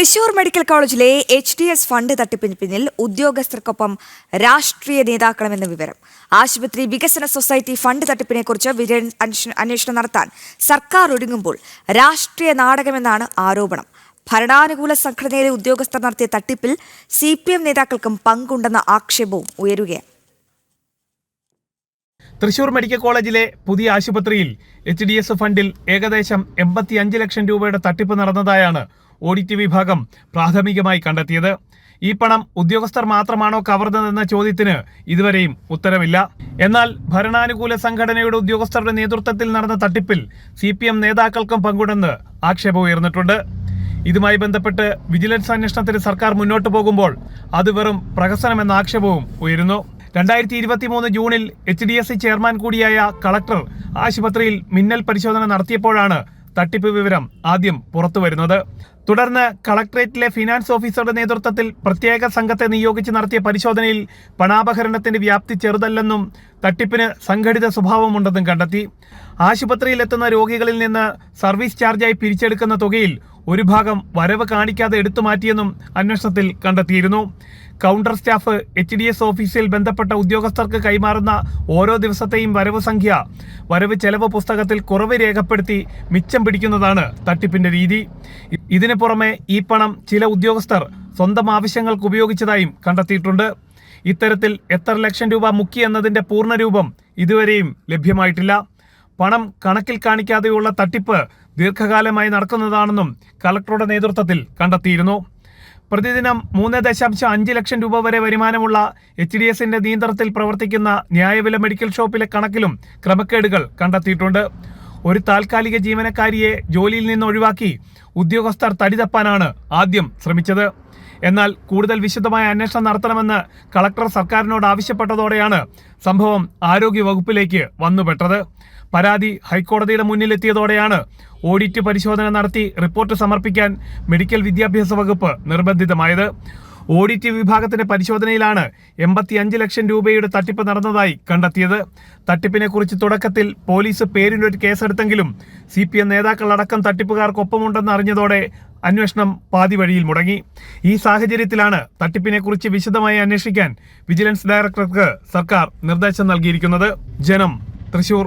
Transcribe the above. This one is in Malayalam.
തൃശൂർ മെഡിക്കൽ കോളേജിലെ എച്ച് ഡി എസ് ഫണ്ട് തട്ടിപ്പിന് പിന്നിൽ ഉദ്യോഗസ്ഥർക്കൊപ്പം രാഷ്ട്രീയ നേതാക്കളുമെന്ന വിവരം. ആശുപത്രി വികസന സൊസൈറ്റി ഫണ്ട് തട്ടിപ്പിനെക്കുറിച്ച് വിജിലൻസ് അന്വേഷ- അന്വേഷണം നടത്താൻ സർക്കാർ ഒരുങ്ങുമ്പോൾ രാഷ്ട്രീയ നാടകമെന്നാണ് ആരോപണം. ഭരണാനുകൂല സംഘടനയിലെ ഉദ്യോഗസ്ഥർ നടത്തിയ തട്ടിപ്പിൽ സി പി എം നേതാക്കൾക്കും പങ്കുണ്ടെന്ന ആക്ഷേപവും ഉയരുകയാണ്. തൃശൂർ മെഡിക്കൽ കോളേജിലെ പുതിയ ആശുപത്രിയിൽ എച്ച് ഡി എസ് ഫണ്ടിൽ ഏകദേശം എൺപത്തി അഞ്ച് ലക്ഷം രൂപയുടെ തട്ടിപ്പ് നടന്നതായാണ് ഓഡിറ്റ് വിഭാഗം പ്രാഥമികമായി കണ്ടെത്തിയത്. ഈ പണം ഉദ്യോഗസ്ഥർ മാത്രമാണോ കവർന്നതെന്ന ചോദ്യത്തിന് ഇതുവരെയും ഉത്തരവില്ല എന്നാൽ ഭരണാനുകൂല സംഘടനയുടെ ഉദ്യോഗസ്ഥരുടെ നേതൃത്വത്തിൽ നടന്ന തട്ടിപ്പിൽ സി പി എം നേതാക്കൾക്കും പങ്കുണ്ടെന്ന് ആക്ഷേപം ഉയർന്നിട്ടുണ്ട്. ഇതുമായി ബന്ധപ്പെട്ട് വിജിലൻസ് അന്വേഷണത്തിന് സർക്കാർ മുന്നോട്ട് പോകുമ്പോൾ അത് വെറും പ്രഹസനമെന്ന ആക്ഷേപവും ഉയരുന്നു. രണ്ടായിരത്തി ഇരുപത്തി മൂന്ന് ജൂണിൽ H D S C chairman കൂടിയായ കളക്ടർ ആശുപത്രിയിൽ മിന്നൽ പരിശോധന നടത്തിയപ്പോഴാണ് തട്ടിപ്പ് വിവരം ആദ്യം പുറത്തുവരുന്നത്. തുടർന്ന് കളക്ടറേറ്റിലെ ഫിനാൻസ് ഓഫീസറുടെ നേതൃത്വത്തിൽ പ്രത്യേക സംഘത്തെ നിയോഗിച്ച് നടത്തിയ പരിശോധനയിൽ പണാപഹരണത്തിന്റെ വ്യാപ്തി ചെറുതല്ലെന്നും തട്ടിപ്പിന് സംഘടിത സ്വഭാവമുണ്ടെന്നും കണ്ടെത്തി. ആശുപത്രിയിലെത്തുന്ന രോഗികളിൽ നിന്ന് സർവീസ് ചാർജായി പിരിച്ചെടുക്കുന്ന തുകയിൽ ഒരു ഭാഗം വരവ് കാണിക്കാതെ എടുത്തു മാറ്റിയെന്നും അന്വേഷണത്തിൽ കണ്ടെത്തിയിരുന്നു. Counter staff H D S ഓഫീസിൽ ബന്ധപ്പെട്ട ഉദ്യോഗസ്ഥർക്ക് കൈമാറുന്ന ഓരോ ദിവസത്തെയും വരവ് സംഖ്യ വരവ് ചെലവ് പുസ്തകത്തിൽ കുറവ് രേഖപ്പെടുത്തി മിച്ചം പിടിക്കുന്നതാണ് തട്ടിപ്പിന്റെ രീതി. ഇതിനു പുറമെ ഈ പണം ചില ഉദ്യോഗസ്ഥർ സ്വന്തം ആവശ്യങ്ങൾക്ക് ഉപയോഗിച്ചതായും കണ്ടെത്തിയിട്ടുണ്ട്. ഇത്തരത്തിൽ എത്ര ലക്ഷം രൂപ മുക്കി എന്നതിന്റെ പൂർണരൂപം ഇതുവരെയും ലഭ്യമായിട്ടില്ല. പണം കണക്കിൽ കാണിക്കാതെയുള്ള തട്ടിപ്പ് ദീർഘകാലമായി നടക്കുന്നതാണെന്നും കളക്ടറുടെ നേതൃത്വത്തിൽ കണ്ടെത്തിയിരുന്നു. പ്രതിദിനം മൂന്ന് ദശാംശം അഞ്ച് ലക്ഷം രൂപ വരെ വരുമാനമുള്ള എച്ച് ഡി എസിന്റെ നിയന്ത്രണത്തിൽ പ്രവർത്തിക്കുന്ന ന്യായവില മെഡിക്കൽ ഷോപ്പിലെ കണക്കിലും ക്രമക്കേടുകൾ കണ്ടെത്തിയിട്ടുണ്ട്. ഒരു താൽക്കാലിക ജീവനക്കാരിയെ ജോലിയിൽ നിന്ന് ഒഴിവാക്കി ഉദ്യോഗസ്ഥർ തടിതപ്പാനാണ് ആദ്യം ശ്രമിച്ചത്. എന്നാൽ കൂടുതൽ വിശദമായ അന്വേഷണം നടത്തണമെന്ന് കളക്ടർ സർക്കാരിനോട് ആവശ്യപ്പെട്ടതോടെയാണ് സംഭവം ആരോഗ്യ വകുപ്പിലേക്ക് വന്നുപെട്ടത്. പരാതി ഹൈക്കോടതിയുടെ മുന്നിലെത്തിയതോടെയാണ് ഓഡിറ്റ് പരിശോധന നടത്തി റിപ്പോർട്ട് സമർപ്പിക്കാൻ മെഡിക്കൽ വിദ്യാഭ്യാസ വകുപ്പ് നിർബന്ധിതമായത്. ഓഡിറ്റ് വിഭാഗത്തിന്റെ പരിശോധനയിലാണ് എൺപത്തി അഞ്ച് ലക്ഷം രൂപയുടെ തട്ടിപ്പ് നടന്നതായി കണ്ടെത്തിയത്. തട്ടിപ്പിനെ കുറിച്ച് തുടക്കത്തിൽ പോലീസ് പേരിലൊരു കേസെടുത്തെങ്കിലും സി പി എം നേതാക്കളടക്കം തട്ടിപ്പുകാർക്കൊപ്പമുണ്ടെന്ന് അറിഞ്ഞതോടെ അന്വേഷണം പാതി വഴിയിൽ മുടങ്ങി. ഈ സാഹചര്യത്തിലാണ് തട്ടിപ്പിനെ കുറിച്ച് വിശദമായി അന്വേഷിക്കാൻ വിജിലൻസ് ഡയറക്ടർക്ക് സർക്കാർ നിർദ്ദേശം നൽകിയിരിക്കുന്നത്. ജനം തൃശൂർ.